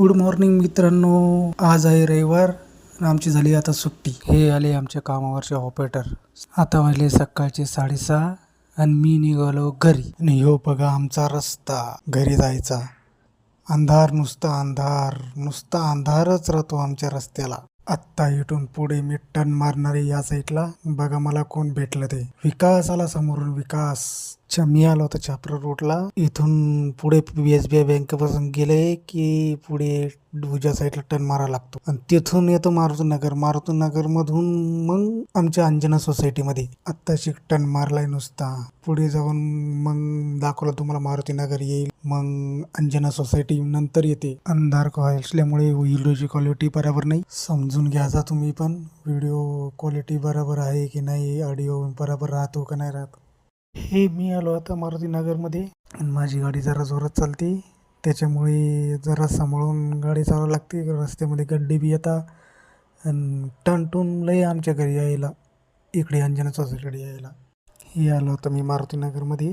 Good morning मित्रांनो. आज आहे रविवार आमची झाली आता सुट्टी. हे आले आमच्या कामावरचे ऑपरेटर आता वाजले सकाळचे साडेसहा आणि मी निघालो घरी. आणि हो बघा आमचा रस्ता. घरी जायचा. अंधार नुसता अंधार. नुसता अंधारच राहतो आमच्या रस्त्याला. आत्ता इथून पुढे मी टन मारणारे या साईडला बघा मला कोण भेटलं ते. विकास आला समोरून विकास. अच्छा मी आलो होतो छापरा रोडला इथून पुढे एस बी आय बँकेपासून गेले की पुढे उजव्या साईडला टर्न मारा लागतो. आणि तिथून येतो मारुती नगर. मारुती नगर मधून मग आमच्या अंजना सोसायटीमध्ये आत्ताशी टर्न मारलाय नुसता. पुढे जाऊन मग दाखवलं तुम्हाला मारुती नगर येईल. मग अंजना सोसायटी नंतर येते. अंधार असल्यामुळे व्हिडिओची क्वालिटी बरोबर नाही. समजून घ्यायचा तुम्ही पण. व्हिडिओ क्वालिटी बरोबर आहे की नाही? ऑडिओ बरोबर राहतो का नाही राहत? हे मी आलो आता मारुतीनगरमध्ये आणि माझी गाडी जरा जोरात चालते. त्याच्यामुळे जरा सांभाळून गाडी चालवावी लागते. रस्त्यामध्ये गड्डे बी येतात आणि टनटून लय आमच्या घरी यायला. इकडे अंजना चौसाकडे यायला. हे आलो होतं मी मारुतीनगरमध्ये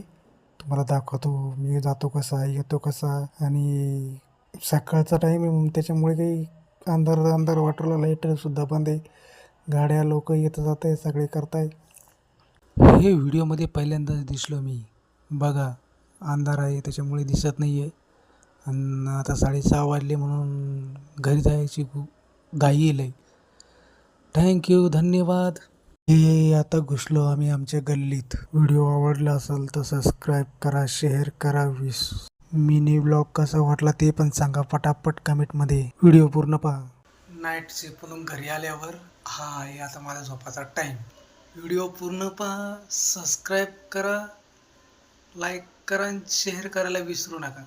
तुम्हाला दाखवतो मी जातो कसा येतो कसा. आणि सकाळचा टाईम आहे त्याच्यामुळे काही अंधार अंधार वाटरला लाईटसुद्धा बंद आहे. गाड्या लोक येत जात आहे सगळे करताय हे व्हिडिओमध्ये पहिल्यांदाच दिसलो मी. बघा अंधार आहे त्याच्यामुळे दिसत नाही आहे आणि आता साडेसहा वाजले म्हणून घरी जायची खूप घाई येईल थँक्यू धन्यवाद. हे आता घुसलो आम्ही आमच्या गल्लीत. व्हिडिओ आवडला असेल तर सबस्क्राईब करा शेअर करा. विस मिनी ब्लॉग कसा वाटला ते पण सांगा पटापट कमेंटमध्ये. व्हिडिओ पूर्ण पहा. नाईट शिफ्टमधून घरी आल्यावर हा आहे आता माझा झोपाचा टाईम व्हिडिओ पूर्ण पहा सबस्क्राईब करा लाईक करा आणि शेअर करायला विसरू नका.